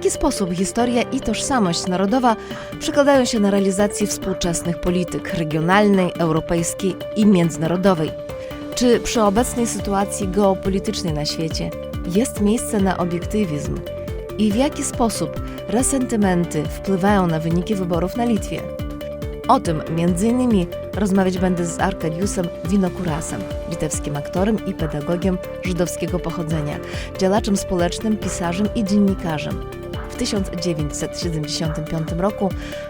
jaki sposób historia i tożsamość narodowa przekładają się na realizację współczesnych polityk regionalnej, europejskiej i międzynarodowej? Czy przy obecnej sytuacji geopolitycznej na świecie jest miejsce na obiektywizm? I w jaki sposób resentymenty wpływają na wyniki wyborów na Litwie? O tym innymi rozmawiać będę z Arkadiusem Winokurasem, litewskim aktorem i pedagogiem żydowskiego pochodzenia, działaczem społecznym, pisarzem i dziennikarzem. W 1975 roku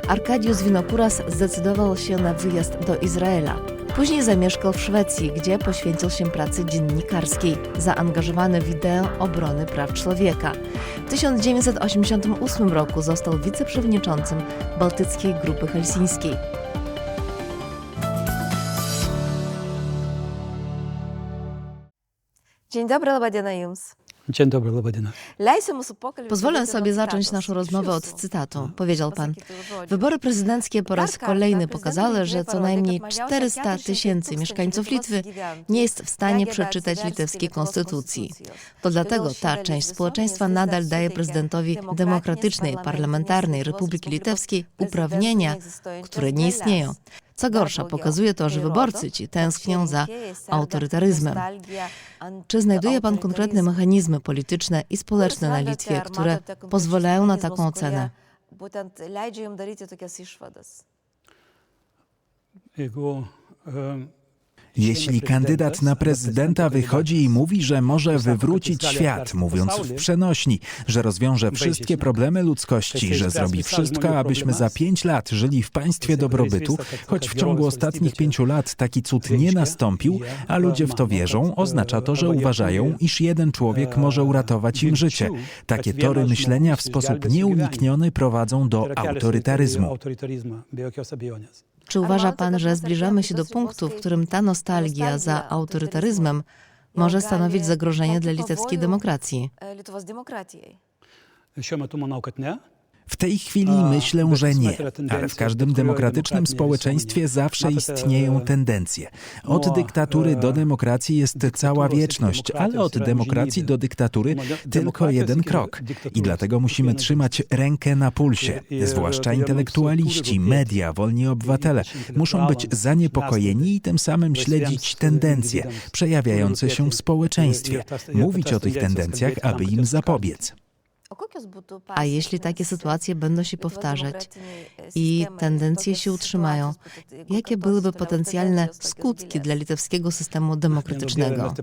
Arkadiusz Winokuras zdecydował się na wyjazd do Izraela. Później zamieszkał w Szwecji, gdzie poświęcił się pracy dziennikarskiej, zaangażowany w ideę obrony praw człowieka. W 1988 roku został wiceprzewodniczącym Bałtyckiej Grupy Helsińskiej. Dzień dobry, Labadiana Jums. Dzień dobry, Lobodina. Pozwolę sobie zacząć naszą rozmowę od cytatu. Powiedział pan. Wybory prezydenckie po raz kolejny pokazały, że co najmniej 400 tysięcy mieszkańców Litwy nie jest w stanie przeczytać litewskiej konstytucji. To dlatego ta część społeczeństwa nadal daje prezydentowi demokratycznej, parlamentarnej Republiki Litewskiej uprawnienia, które nie istnieją. Co gorsza, pokazuje to, że wyborcy ci tęsknią za autorytaryzmem. Czy znajduje pan konkretne mechanizmy polityczne i społeczne na Litwie, które pozwalają na taką ocenę? Jeigu Jeśli kandydat na prezydenta wychodzi i mówi, że może wywrócić świat, mówiąc w przenośni, że rozwiąże wszystkie problemy ludzkości, że zrobi wszystko, abyśmy za pięć lat żyli w państwie dobrobytu, choć w ciągu ostatnich pięciu lat taki cud nie nastąpił, a ludzie w to wierzą, oznacza to, że uważają, iż jeden człowiek może uratować im życie. Takie tory myślenia w sposób nieunikniony prowadzą do autorytaryzmu. Czy uważa pan, że zbliżamy się do punktu, w którym ta nostalgia za autorytaryzmem może stanowić zagrożenie dla litewskiej demokracji? Šiuo metu manau, kad ne. W tej chwili myślę, że nie, ale w każdym demokratycznym społeczeństwie zawsze e, istnieją tendencje. Od no, dyktatury do e, demokracji jest cała wieczność, ale od demokracji do dyktatury tylko jeden krok. I dlatego musimy trzymać rękę na pulsie. Zwłaszcza intelektualiści, media, wolni obywatele muszą być zaniepokojeni i tym samym śledzić tendencje przejawiające się w społeczeństwie, mówić o tych tendencjach, aby im zapobiec. A jeśli takie sytuacje będą się powtarzać i tendencje się utrzymają, jakie byłyby potencjalne skutki dla litewskiego systemu demokratycznego?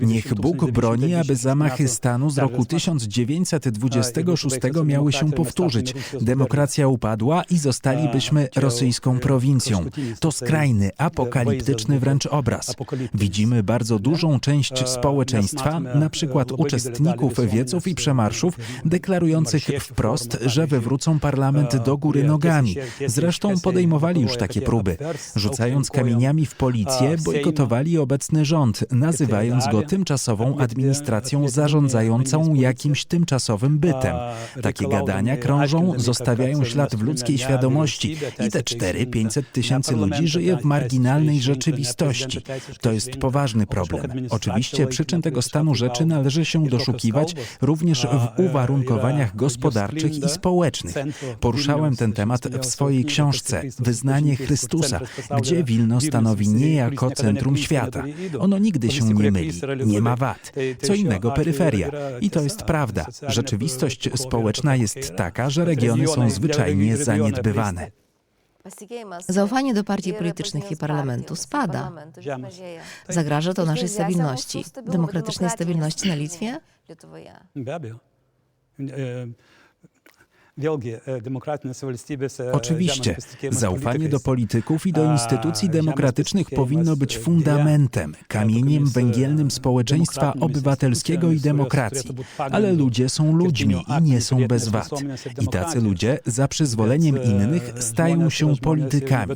Niech Bóg broni, aby zamachy stanu z roku 1926 miały się powtórzyć. Demokracja upadła i zostalibyśmy rosyjską prowincją. To skrajny, apokaliptyczny wręcz obraz. Widzimy bardzo dużą część społeczeństwa, na przykład uczestników wieców i przemarszów, deklarujących wprost, że wywrócą parlament do góry nogami. Zresztą podejmowali już takie próby. Rzucając kamieniami w policję, bojkotowali obecny rząd, nazywając go tymczasową administracją zarządzającą jakimś tymczasowym bytem. Takie gadania krążą, zostawiają ślad w ludzkiej świadomości i te 4-500 tysięcy ludzi żyje w marginalnej rzeczywistości. To jest poważny problem. Oczywiście przyczyn tego stanu rzeczy należy się doszukiwać również w uwarunkowaniach gospodarczych i społecznych. Poruszałem ten temat w swojej książce Wyznanie Chrystusa, gdzie Wilno stanowi niejako centrum świata. Ono nigdy się nie myli, nie ma wad. Co innego peryferia. I to jest prawda. Rzeczywistość społeczna jest taka, że regiony są zwyczajnie zaniedbywane. Zaufanie do partii politycznych i parlamentu spada. Zagraża to naszej stabilności, demokratycznej stabilności na Litwie? 嗯。Vėlgi, e, demokratinėse valstybėse. Oczywiście, zaufanie do polityków i do instytucji demokratycznych powinno być e, fundamentem, kamieniem e, węgielnym społeczeństwa obywatelskiego i demokracji. Ale ludzie są ludźmi i nie są bez wad. I tacy ludzie za przyzwoleniem innych stają się politykami.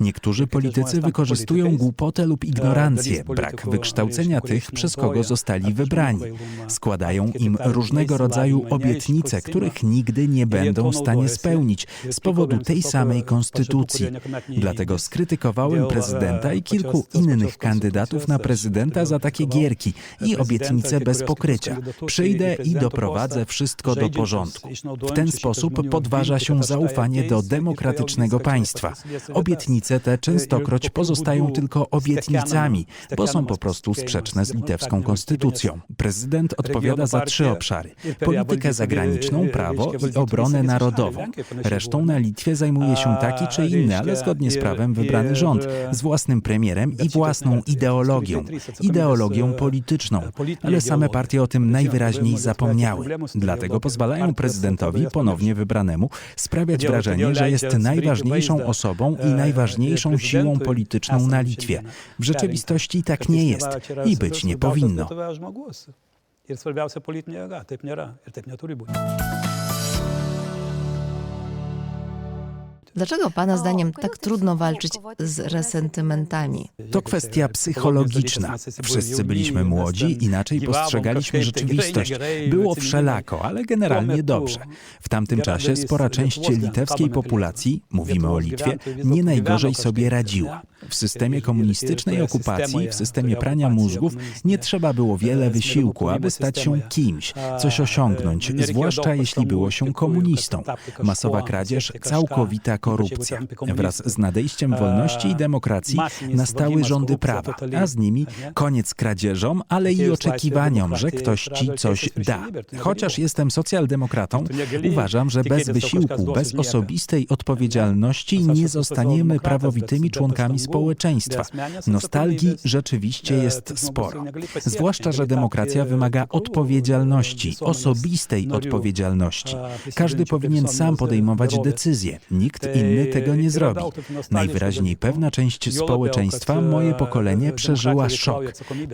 Niektórzy politycy wykorzystują głupotę lub ignorancję, brak wykształcenia tych, przez kogo zostali wybrani. Składają im różnego rodzaju obietnice, których nigdy nie Ir będą w stanie spełnić z powodu tej samej konstytucji. Dlatego skrytykowałem prezydenta i kilku innych kandydatów na prezydenta za takie gierki i obietnice bez pokrycia. Przyjdę i doprowadzę wszystko do porządku. W ten sposób podważa się zaufanie do demokratycznego państwa. Obietnice te częstokroć pozostają tylko obietnicami, bo są po prostu sprzeczne z litewską konstytucją. Prezydent odpowiada za trzy obszary: politykę zagraniczną, prawo i obronę narodową. Resztą na Litwie zajmuje się taki czy inny, ale zgodnie z prawem wybrany rząd, z własnym premierem i własną ideologią, ideologią polityczną. Ale same partie o tym najwyraźniej zapomniały. Dlatego pozwalają prezydentowi ponownie wybranemu sprawiać wrażenie, że jest najważniejszą osobą i najważniejszą siłą polityczną na Litwie. W rzeczywistości tak nie jest i być nie powinno. Ir svarbiausia politinė jėga. Taip nėra ir taip neturi būti. Dlaczego Pana zdaniem tak trudno walczyć z resentymentami? To kwestia psychologiczna. Wszyscy byliśmy młodzi, inaczej postrzegaliśmy rzeczywistość. Było wszelako, ale generalnie dobrze. W tamtym czasie spora część litewskiej populacji, mówimy o Litwie, nie najgorzej sobie radziła. W systemie komunistycznej okupacji, w systemie prania mózgów nie trzeba było wiele wysiłku, aby stać się kimś, coś osiągnąć, zwłaszcza jeśli było się komunistą. Masowa kradzież, całkowita korupcja. Wraz z nadejściem wolności i demokracji nastały rządy prawa, a z nimi koniec kradzieżom, ale i oczekiwaniom, że ktoś ci coś da. Chociaż jestem socjaldemokratą, uważam, że bez wysiłku, bez osobistej odpowiedzialności nie zostaniemy prawowitymi członkami społeczeństwa. Nostalgii rzeczywiście jest sporo. Zwłaszcza, że demokracja wymaga odpowiedzialności, osobistej odpowiedzialności. Każdy powinien sam podejmować decyzje. Nikt inny tego nie zrobi. Najwyraźniej pewna część społeczeństwa, moje pokolenie, przeżyła szok.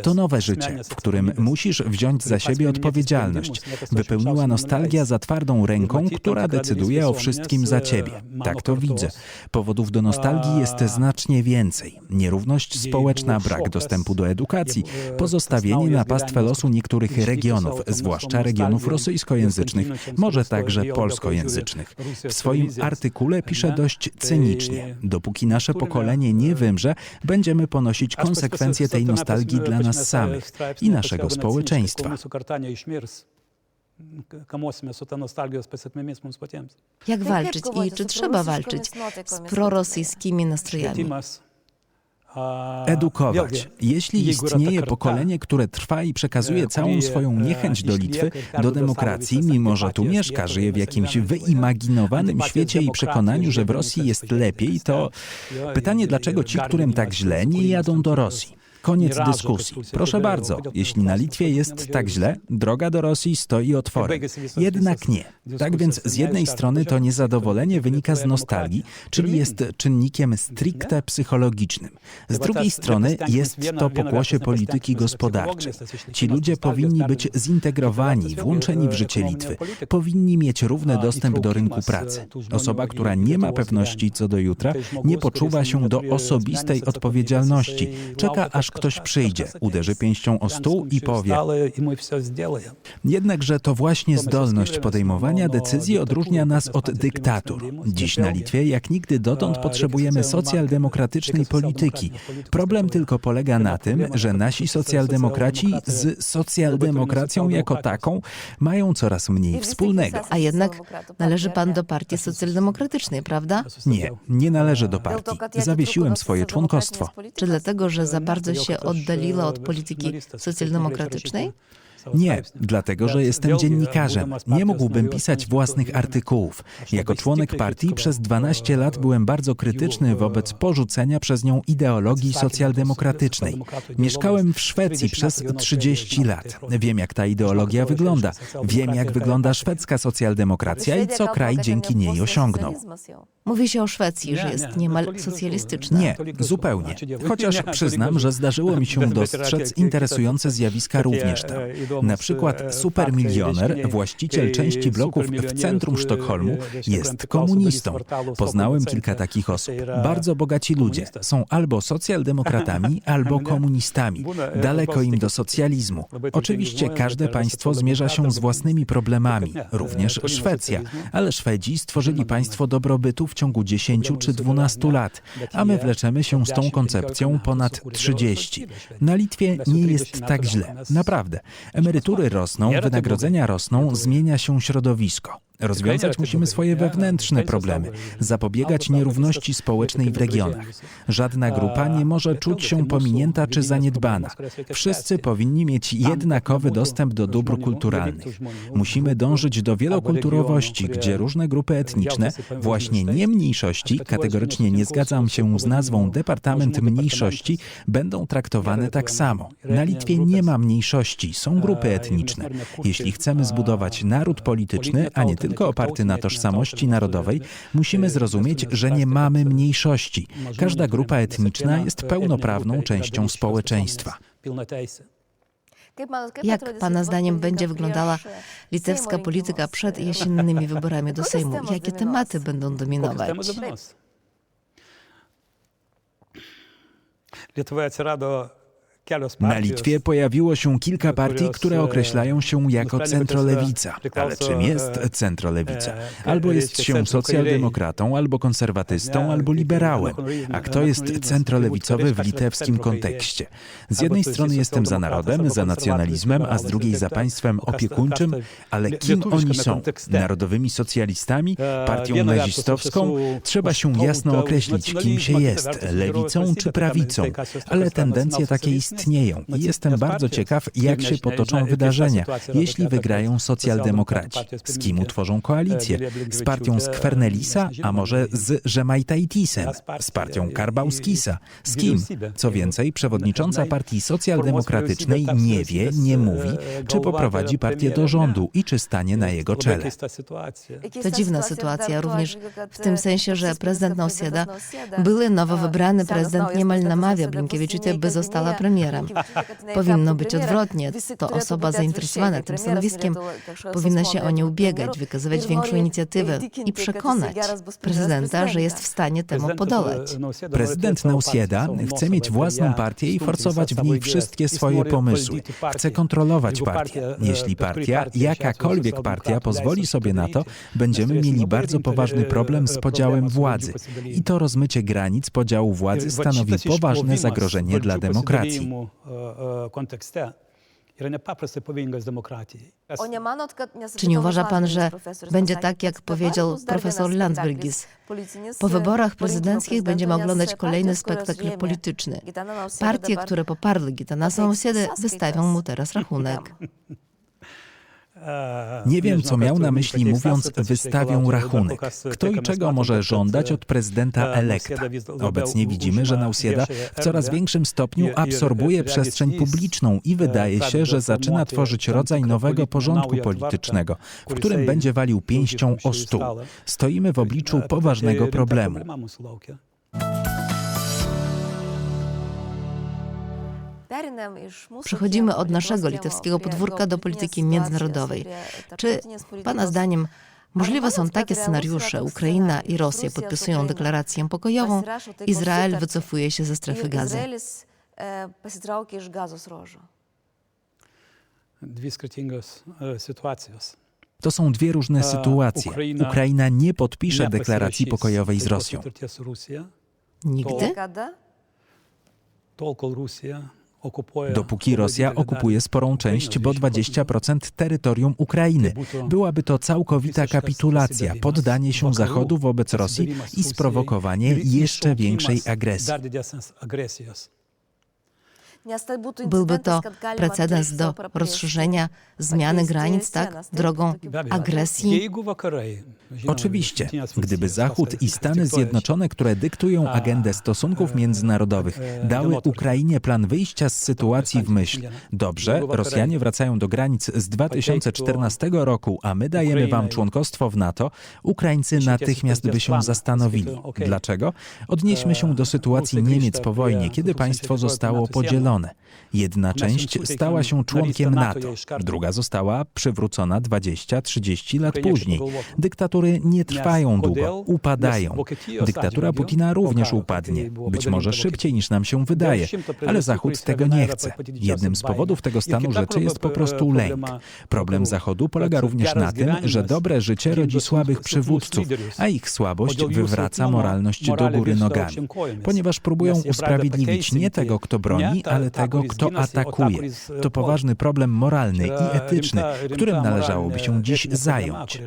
To nowe życie, w którym musisz wziąć za siebie odpowiedzialność. Wypełniła nostalgia za twardą ręką, która decyduje o wszystkim za ciebie. Tak to widzę. Powodów do nostalgii jest znacznie więcej. Nierówność społeczna, brak dostępu do edukacji, pozostawienie na pastwę losu niektórych regionów, zwłaszcza regionów rosyjskojęzycznych, może także polskojęzycznych. W swoim artykule pisze dość cynicznie. Dopóki nasze pokolenie nie wymrze, będziemy ponosić konsekwencje tej nostalgii dla nas samych i naszego społeczeństwa. Jak walczyć i czy trzeba walczyć z prorosyjskimi nastrojami? Edukować. Jeśli istnieje pokolenie, które trwa i przekazuje e, całą swoją e, niechęć do Litwy, do demokracji, mimo że tu mieszka, żyje w jakimś wyimaginowanym świecie i przekonaniu, że w Rosji jest lepiej, to pytanie, dlaczego ci, którym tak źle, nie jadą do. Rosji. Koniec dyskusji. Proszę bardzo, jeśli na Litwie jest tak źle, droga do Rosji stoi otworem. Jednak nie. Tak więc z jednej strony to niezadowolenie wynika z nostalgii, czyli jest czynnikiem stricte psychologicznym. Z drugiej strony jest to pokłosie polityki gospodarczej. Ci ludzie powinni być zintegrowani, włączeni w życie Litwy. Powinni mieć równy dostęp do rynku pracy. Osoba, która nie ma pewności co do jutra, nie poczuwa się do osobistej odpowiedzialności. Czeka aż ktoś przyjdzie, uderzy pięścią o stół i powie: Jednakże to właśnie zdolność podejmowania decyzji odróżnia nas od dyktatur. Dziś na Litwie jak nigdy dotąd potrzebujemy socjaldemokratycznej polityki. Problem tylko polega na tym, że nasi socjaldemokraci z socjaldemokracją jako taką mają coraz mniej wspólnego. A jednak należy Pan do Partii Socjaldemokratycznej, prawda? Nie, nie należę do partii. Zawiesiłem swoje członkostwo. Czy dlatego, że za bardzo się oddaliła od polityki socjaldemokratycznej? Nie, dlatego że jestem dziennikarzem. Nie mógłbym pisać własnych artykułów. Jako członek partii przez 12 lat byłem bardzo krytyczny wobec porzucenia przez nią ideologii socjaldemokratycznej. Mieszkałem w Szwecji przez 30 lat. Wiem, jak ta ideologia wygląda. Wiem, jak wygląda szwedzka socjaldemokracja i co kraj dzięki niej osiągnął. Mówi się o Szwecji, że jest niemal socjalistyczna. Nie, zupełnie. Chociaż przyznam, że zdarzyło mi się dostrzec interesujące zjawiska również tam. Na przykład supermilioner, właściciel części bloków w centrum Sztokholmu, jest komunistą. Poznałem kilka takich osób. Bardzo bogaci ludzie. są albo socjaldemokratami, albo komunistami. Daleko im do socjalizmu. Oczywiście każde państwo zmierza się z własnymi problemami, również Szwecja, ale Szwedzi stworzyli państwo dobrobytu w ciągu 10 czy 12 lat, a my wleczemy się z tą koncepcją ponad 30. Na Litwie nie jest tak źle, naprawdę. Emerytury rosną, wynagrodzenia rosną, zmienia się środowisko. Rozwiązać musimy swoje wewnętrzne problemy, zapobiegać nierówności społecznej w regionach. Żadna grupa nie może czuć się pominięta czy zaniedbana. Wszyscy powinni mieć jednakowy dostęp do dóbr kulturalnych. Musimy dążyć do wielokulturowości, gdzie różne grupy etniczne, właśnie nie mniejszości, kategorycznie nie zgadzam się z nazwą Departament Mniejszości, będą traktowane tak samo. Na Litwie nie ma mniejszości, są grupy etniczne. Jeśli chcemy zbudować naród polityczny, a nie tylko oparty na tożsamości narodowej, musimy zrozumieć, że nie mamy mniejszości. Każda grupa etniczna jest pełnoprawną częścią społeczeństwa. Jak Pana zdaniem będzie wyglądała litewska polityka przed jesiennymi wyborami do Sejmu? Jakie tematy będą dominować? Lietuvoje atsirado Na. Litwie pojawiło się kilka partii, które określają się jako centrolewica. Ale czym jest centrolewica? Albo jest się socjaldemokratą, albo konserwatystą, albo liberałem. A kto jest centrolewicowy w litewskim kontekście? Z jednej strony jestem za narodem, za nacjonalizmem, a z drugiej za państwem opiekuńczym, ale kim oni są? Narodowymi socjalistami? Partią nazistowską? Trzeba się jasno określić, kim się jest, lewicą czy prawicą. Ale tendencje takie istnieją i jestem bardzo ciekaw, jak się potoczą wydarzenia, jeśli wygrają socjaldemokraci. Z kim utworzą koalicję? Z partią Skvernelisa, a może z Żemajtajtisem? Z partią Karbauskisa? Z kim? Co więcej, przewodnicząca partii socjaldemokratycznej nie wie, nie mówi, czy poprowadzi partię do rządu i czy stanie na jego czele. To dziwna sytuacja również w tym sensie, że prezydent Nausėda, były nowo wybrany prezydent niemal namawia Blinkevičiūtę, by została premierem. Powinno być odwrotnie. To osoba zainteresowana tym stanowiskiem powinna się o nie ubiegać, wykazywać większą inicjatywę i przekonać prezydenta, że jest w stanie temu podołać. Prezydent Nausieda chce mieć własną partię i forsować w niej wszystkie swoje pomysły. Chce kontrolować partię. Jeśli partia, jakakolwiek partia pozwoli sobie na to, będziemy mieli bardzo poważny problem z podziałem władzy. I to rozmycie granic podziału władzy stanowi poważne zagrożenie dla demokracji. Kontekste yra nepaprastai pavojingas demokratijai. Czy nie uważa pan, że będzie tak, jak powiedział profesor Landsbergis? Po wyborach prezydenckich będziemy oglądać kolejny spektakl polityczny. Partie, które poparły Gitanasa Nausėdę, wystawią mu teraz rachunek. Nie wiem, co miał na myśli mówiąc, wystawią rachunek. Kto i czego może żądać od prezydenta elekta? Obecnie widzimy, że Nausieda w coraz większym stopniu absorbuje przestrzeń publiczną i wydaje się, że zaczyna tworzyć rodzaj nowego porządku politycznego, w którym będzie walił pięścią o stół. Stoimy w obliczu poważnego problemu. Przechodzimy od naszego litewskiego podwórka do polityki międzynarodowej. Czy Pana zdaniem możliwe są takie scenariusze? Ukraina i Rosja podpisują deklarację pokojową, Izrael wycofuje się ze strefy gazy. skirtingos e, situacijos. To są dwie różne sytuacje. Ukraina nie podpisze deklaracji pokojowej z Rosją. Nigdy? Kada? tol kol Rusija okupuoja. Dopóki Rosja okupuje sporą część, bo Ukrainos, 20% terytorium Ukrainy. Byłaby to całkowita kapitulacja, poddanie się Zachodu wobec Rosji i sprowokowanie jeszcze większej agresji. Byłby to precedens do rozszerzenia zmiany granic, tak, drogą agresji. Oczywiście, gdyby Zachód i Stany Zjednoczone, które dyktują agendę stosunków międzynarodowych, dały Ukrainie plan wyjścia z sytuacji w myśl. Dobrze, Rosjanie wracają do granic z 2014 roku, a my dajemy wam członkostwo w NATO, Ukraińcy natychmiast by się zastanowili. Dlaczego? Odnieśmy się do sytuacji Niemiec po wojnie, kiedy państwo zostało podzielone. Podzielone. Jedna część stała się członkiem NATO, druga została przywrócona 20-30 lat później. Dyktatury nie trwają długo, upadają. Dyktatura Putina również upadnie, być może szybciej niż nam się wydaje, ale Zachód tego nie chce. Jednym z powodów tego stanu rzeczy jest po prostu lęk. Problem Zachodu polega również na tym, że dobre życie rodzi słabych przywódców, a ich słabość wywraca moralność do góry nogami, ponieważ próbują usprawiedliwić nie tego, kto broni, ale tego, kto atakuje. To poważny problem moralny i etyczny, którym należałoby się dziś zająć.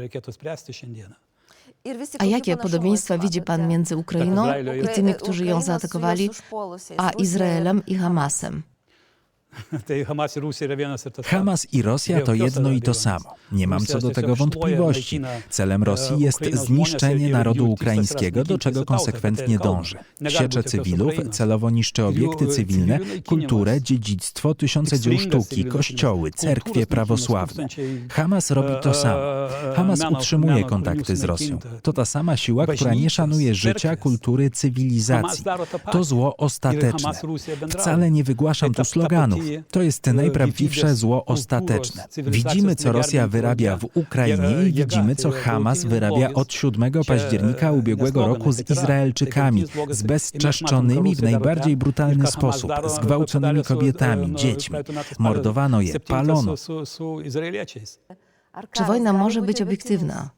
A jakie podobieństwa widzi pan matote? między Ukrainą i tymi, którzy ją zaatakowali, a Izraelem i Hamasem? Tai Hamas ir Rusija yra vienas ir tas pats. Hamas i Rosja to jedno i to samo. Nie mam co do tego wątpliwości. Celem Rosji jest zniszczenie narodu ukraińskiego, do czego konsekwentnie dąży. Siecze cywilów, celowo niszczy obiekty cywilne, kulturę, dziedzictwo, tysiące dzieł sztuki, kościoły, cerkwie prawosławne. Hamas robi to samo. Hamas utrzymuje kontakty z Rosją. To ta sama siła, która nie szanuje życia, kultury, cywilizacji. To zło ostateczne. Wcale nie wygłaszam tu sloganów. To jest najprawdziwsze zło ostateczne. Widzimy, co Rosja wyrabia w Ukrainie i widzimy, co Hamas wyrabia od 7 października ubiegłego roku z Izraelczykami, z bezczeszczonymi w najbardziej brutalny sposób, zgwałconymi kobietami, dziećmi. Mordowano je, palono. Czy wojna może być obiektywna?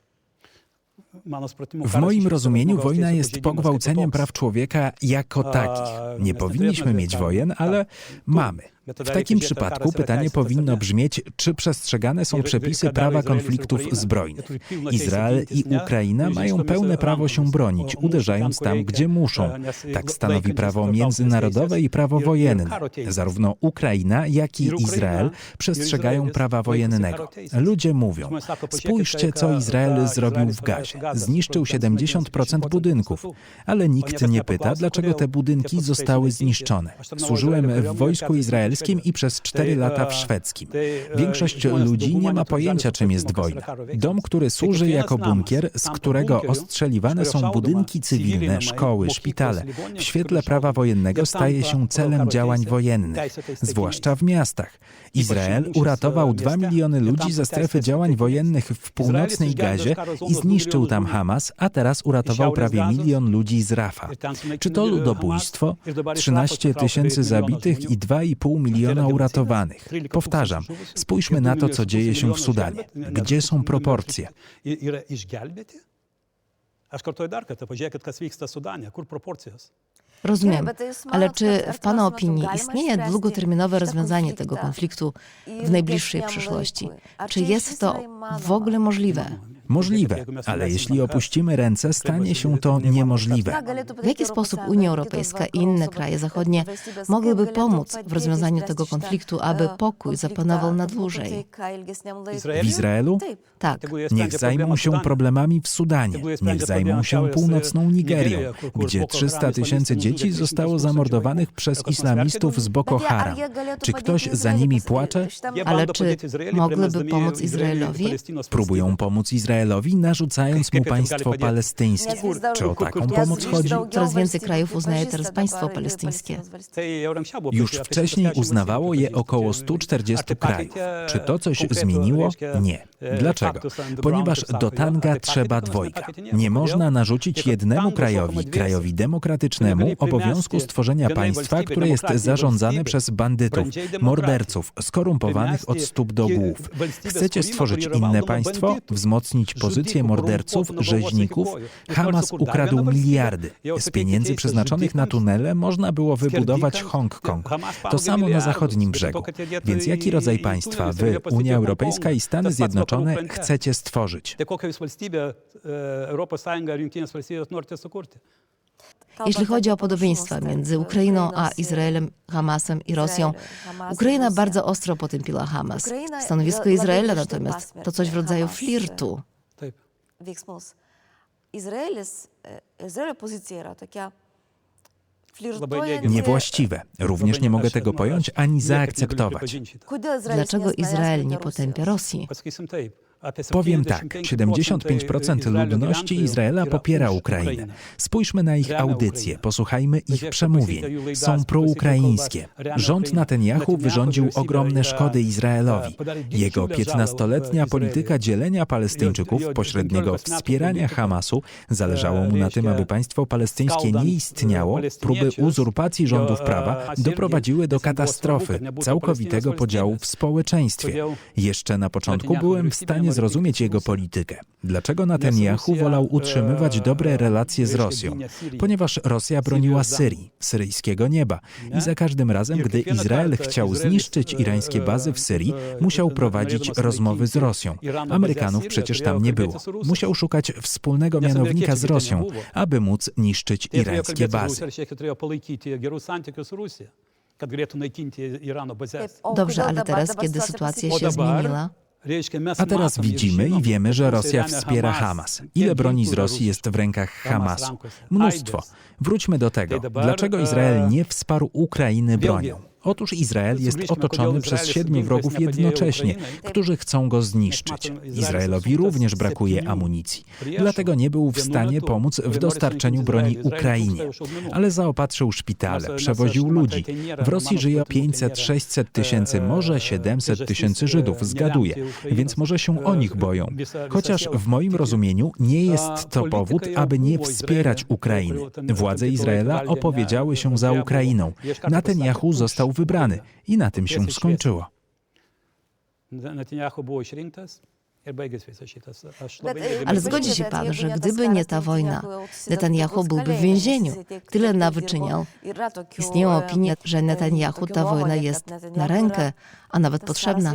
W moim rozumieniu wojna jest pogwałceniem praw człowieka jako takich. Nie powinniśmy mieć wojen, ale mamy. W takim przypadku pytanie powinno brzmieć, czy przestrzegane są przepisy prawa konfliktów zbrojnych. Izrael i Ukraina mają pełne prawo się bronić, uderzając tam, gdzie muszą. Tak stanowi prawo międzynarodowe i prawo wojenne. Zarówno Ukraina, jak i Izrael przestrzegają prawa wojennego. Ludzie mówią, spójrzcie, co Izrael zrobił w Gazie. Zniszczył 70% budynków, ale nikt nie pyta, dlaczego te budynki zostały zniszczone. Służyłem w wojsku izraelskim i przez 4 lata w szwedzkim. Większość ludzi nie ma pojęcia, czym jest wojna. Dom, który służy jako bunkier, z którego ostrzeliwane są budynki cywilne, szkoły, szpitale, w świetle prawa wojennego staje się celem działań wojennych, zwłaszcza w miastach. Izrael uratował 2 miliony ludzi ze strefy działań wojennych w północnej Gazie i zniszczył tam Hamas, a teraz uratował prawie milion ludzi z Rafa. Czy to ludobójstwo? 13 tysięcy zabitych i 2,5 miliona uratowanych. Powtarzam, spójrzmy na to, co dzieje się w Sudanie. Gdzie są proporcje? Yra išgelbėti. Aš kartuoju dar kartą, pažiūrėkit, kas vyksta Sudane, kur proporcijos. Rozumiem, ale czy w Pana opinii istnieje długoterminowe rozwiązanie tego konfliktu w najbliższej przyszłości? Czy jest to w ogóle możliwe? Możliwe, ale jeśli opuścimy ręce, stanie się to niemożliwe. W jaki sposób Unia Europejska i inne kraje zachodnie mogłyby pomóc w rozwiązaniu tego konfliktu, aby pokój zapanował na dłużej? W Izraelu? Tak. Niech zajmą się problemami w Sudanie, niech zajmą się północną Nigerią, gdzie 300 tysięcy dzieci zostało zamordowanych przez islamistów z Boko Haram. Czy ktoś za nimi płacze? Ale czy mogłyby pomóc Izraelowi? Próbują pomóc Izraelowi, narzucając mu państwo palestyńskie. Czy o taką pomoc chodzi? Coraz więcej krajów uznaje teraz państwo palestyńskie. Już wcześniej uznawało je około 140 krajów. Czy to coś zmieniło? Nie. Dlaczego? Ponieważ do tanga trzeba dwojga. Nie można narzucić jednemu krajowi, krajowi demokratycznemu, obowiązku stworzenia państwa, które jest zarządzane przez bandytów, morderców, skorumpowanych od stóp do głów. Chcecie stworzyć inne państwo, wzmocnić pozycję morderców, rzeźników? Hamas ukradł miliardy. Z pieniędzy przeznaczonych na tunele można było wybudować Hongkong. To samo na zachodnim brzegu. Więc jaki rodzaj państwa wy, Unia Europejska i Stany Zjednoczone chcecie stworzyć? E? Jeśli chodzi o podobieństwa między Ukrainą a Izraelem, Hamasem i Rosją, Ukraina bardzo ostro potępiła Hamas. Stanowisko Izraela natomiast to coś w rodzaju flirtu. Veiksmus. Izraelis, e, Izraelio pozicija yra tokia flirtuojanti. Niewłaściwe. Również nie mogę tego pojąć ani zaakceptować. Dlaczego Izrael nie potępia Rosji? Powiem tak, 75% ludności Izraela popiera Ukrainę. Spójrzmy na ich audycje, posłuchajmy ich przemówień. Są proukraińskie. Rząd Netanyahu wyrządził ogromne szkody Izraelowi. Jego 15-letnia polityka dzielenia Palestyńczyków, pośredniego wspierania Hamasu, zależało mu na tym, aby państwo palestyńskie nie istniało, próby uzurpacji rządów prawa doprowadziły do katastrofy, całkowitego podziału w społeczeństwie. Jeszcze na początku byłem w stanie zrozumieć jego politykę. Dlaczego Netanyahu wolał utrzymywać dobre relacje z Rosją? Ponieważ Rosja broniła Syrii, syryjskiego nieba. I za każdym razem, gdy Izrael chciał zniszczyć irańskie bazy w Syrii, musiał prowadzić rozmowy z Rosją. Amerykanów przecież tam nie było. Musiał szukać wspólnego mianownika z Rosją, aby móc niszczyć irańskie bazy. Dobrze, ale teraz, kiedy sytuacja się zmieniła, A teraz widzimy i wiemy, że Rosja wspiera Hamas. Ile broni z Rosji jest w rękach Hamasu? Mnóstwo. Wróćmy do tego. Dlaczego Izrael nie wsparł Ukrainy bronią? Otóż Izrael jest otoczony przez siedmiu wrogów jednocześnie, którzy chcą go zniszczyć. Izraelowi również brakuje amunicji. Dlatego nie był w stanie pomóc w dostarczeniu broni Ukrainie. Ale zaopatrzył szpitale, przewoził ludzi. W Rosji żyje 500-600 tysięcy, może 700 tysięcy Żydów, zgaduję, więc może się o nich boją. Chociaż w moim rozumieniu nie jest to powód, aby nie wspierać Ukrainy. Władze Izraela opowiedziały się za Ukrainą. Netanyahu został wybrany i na tym się skończyło. ale zgodzi się pan, że gdyby nie ta wojna, Netanyahu byłby w więzieniu. Tyle nawyczyniał. Istnieją opinie, że Netanyahu ta wojna jest na rękę, a nawet potrzebna.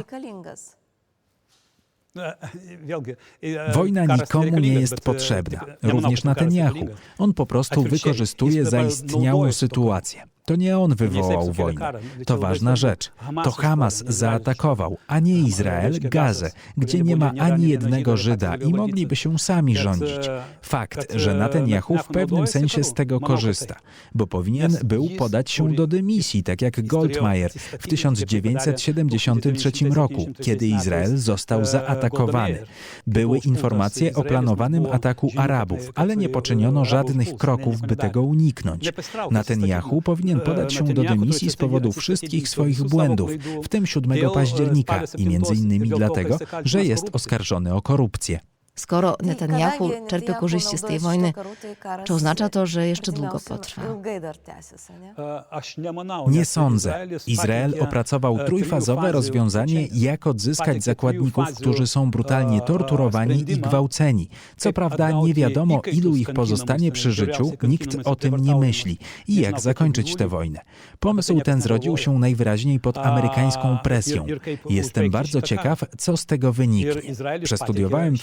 Wojna nikomu nie jest potrzebna, również Netanyahu. On po prostu wykorzystuje zaistniałą sytuację. To nie on wywołał wojnę. To ważna rzecz. To Hamas zaatakował, a nie Izrael, Gazę, gdzie nie ma ani jednego Żyda i mogliby się sami rządzić. Fakt, że Netanyahu w pewnym sensie z tego korzysta, bo powinien był podać się do dymisji, tak jak Goldmeier w 1973 roku, kiedy Izrael został zaatakowany. Były informacje o planowanym ataku Arabów, ale nie poczyniono żadnych kroków, by tego uniknąć. Netanyahu powinien podać się do dymisji z powodu wszystkich swoich błędów, w tym 7 października i między innymi dlatego, że jest oskarżony o korupcję. Skoro Netanyahu czerpie korzyści z tej wojny, czy oznacza to, że jeszcze długo potrwa? Nie sądzę. Izrael opracował trójfazowe rozwiązanie, jak odzyskać zakładników, którzy są brutalnie torturowani i gwałceni. Co prawda nie wiadomo, ilu ich pozostanie przy życiu, nikt o tym nie myśli. I jak zakończyć tę wojnę? Pomysł ten zrodził się najwyraźniej pod amerykańską presją. Jestem bardzo ciekaw, co z tego wyniknie. Przestudiowałem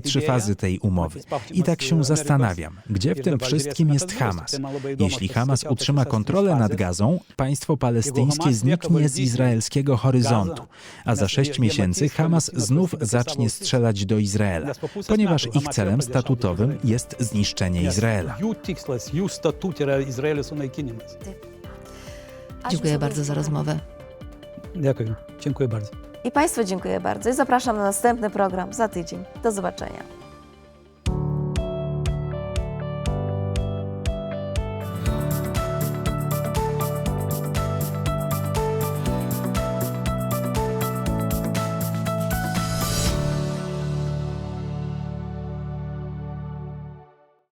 wszystkie trzy fazy tej umowy. I tak się zastanawiam, gdzie w tym wszystkim jest Hamas. Jeśli Hamas utrzyma kontrolę nad Gazą, państwo palestyńskie zniknie z izraelskiego horyzontu, a za sześć miesięcy Hamas znów zacznie strzelać do Izraela, ponieważ ich celem statutowym jest zniszczenie Izraela. Dziękuję bardzo za rozmowę. Dziękuję. Dziękuję bardzo. I Państwu dziękuję bardzo i zapraszam na następny program za tydzień. Do zobaczenia.